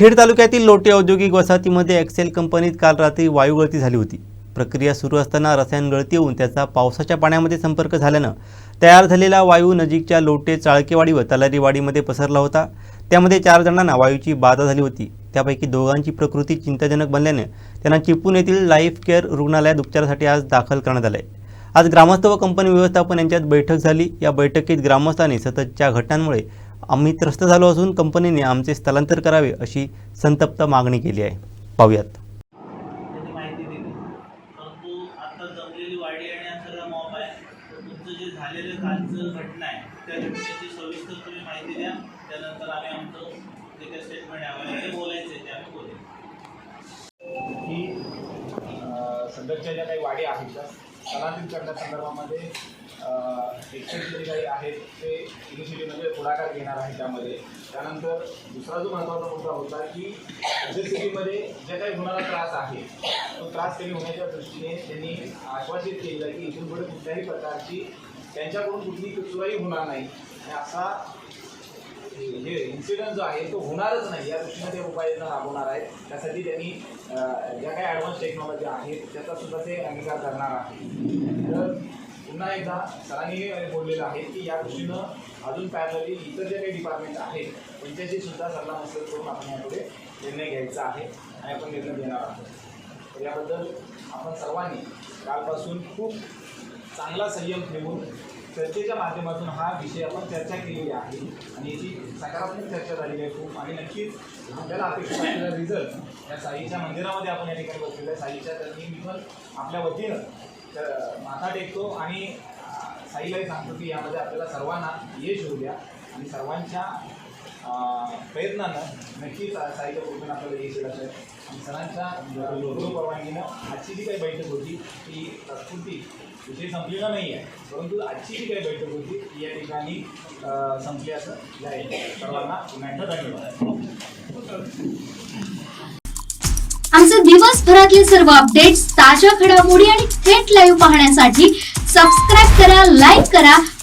खेड तालुक्यातील लोटे औद्योगिक वसाहतीमध्ये एक्सेल कंपनीत काल रात्री वायू गळती झाली होती. प्रक्रिया सुरू असताना रसायन गळती होऊन त्याचा पावसाच्या पाण्यामध्ये संपर्क झाल्यानं तयार झालेला वायू नजीकच्या लोटे चाळकेवाडी व तलारीवाडीमध्ये पसरला होता. त्यामध्ये चार जणांना वायूची बाधा झाली होती. त्यापैकी दोघांची प्रकृती चिंताजनक बनल्याने त्यांना चिपळूण येथील लाईफ केअर रुग्णालयात उपचारासाठी आज दाखल करण्यात आले आज ग्रामस्थ व कंपनी व्यवस्थापन यांच्यात बैठक झाली. या बैठकीत ग्रामस्थांनी सततच्या घटनांमुळे आम्ही त्रस्त झालो असून कंपनीने आमचे स्थलांतर करावे अशी संतप्त मागणी केली आहे. पाहूयात. घटना आहे त्या घटनेची सविस्तर तुम्ही माहिती द्या. त्यानंतर आम्ही आमचं जे काही स्टेटमेंट आहे आम्हाला ते बोलायचं आहे ते आम्ही बोलेल की अ, ज्या काही वाडी आहेत त्या स्थलांतरित करण्यासंदर्भामध्ये एक्सेल जे काही आहेत ते इनिशिएटिव्ह म्हणजे पुढाकार घेणार आहे त्यामध्ये. त्यानंतर दुसरा जो महत्त्वाचा मुद्दा होता की एस सिटीमध्ये जे काही होणारा त्रास आहे तो त्रास कमी होण्याच्या दृष्टीने त्यांनी आश्वासित केलं की इथून पुढे कुठल्याही प्रकारची त्यांच्याकडून कुठली चुराई होणार नाही. आणि असा म्हणजे हे इन्सिडेंट जो आहे तो होणारच नाही. या दृष्टीने ते उपाययोजना राबवणार आहेत. त्यासाठी त्यांनी ज्या काही ॲडव्हान्स टेक्नॉलॉजी आहेत त्याचा सुद्धा ते अंगीकार करणार आहे तर पुन्हा एकदा सरांनी बोललेलं आहे की या दृष्टीनं अजून पॅरलली इतर जे काही डिपार्टमेंट आहेत त्यांच्याशी सुद्धा सल्लामसलत करून आपण यापुढे निर्णय घ्यायचा आहे आणि आपण निर्णय देणार आहोत. तर याबद्दल आपण सर्वांनी कालपासून खूप चांगला संयम ठेवून चर्चेच्या माध्यमातून हा विषय आपण चर्चा केलेली आहे. आणि याची सकारात्मक चर्चा झालेली आहे खूप. आणि नक्कीच आपल्याला अपेक्षित असलेला रिझल्ट या साईच्या मंदिरामध्ये आपण या ठिकाणी बसलेलं आहे. साईच्या तर मी पण आपल्या वतीनं तर माथा टेकतो आणि साईलाही सांगतो की यामध्ये आपल्याला सर्वांना यश होऊ द्या. आणि सर्वांच्या प्रयत्नानं नक्कीच साहित्य कृपेनं आपल्याला यश आहे. आणि सरांच्या गुरु आजची जी काही बैठक होती ती संस्कृती विषय संपलेला नाही आहे परंतु आजची जी काही बैठक होती ती या ठिकाणी संपली असं जाईल सर्वांना पुन्हा एकदा धन्यवाद आमचे दिवसभरातले सर्व अपडेट्स ताज्या घडामोडी आणि थेट लाईव्ह पाहण्यासाठी सबस्क्राईब करा लाईक करा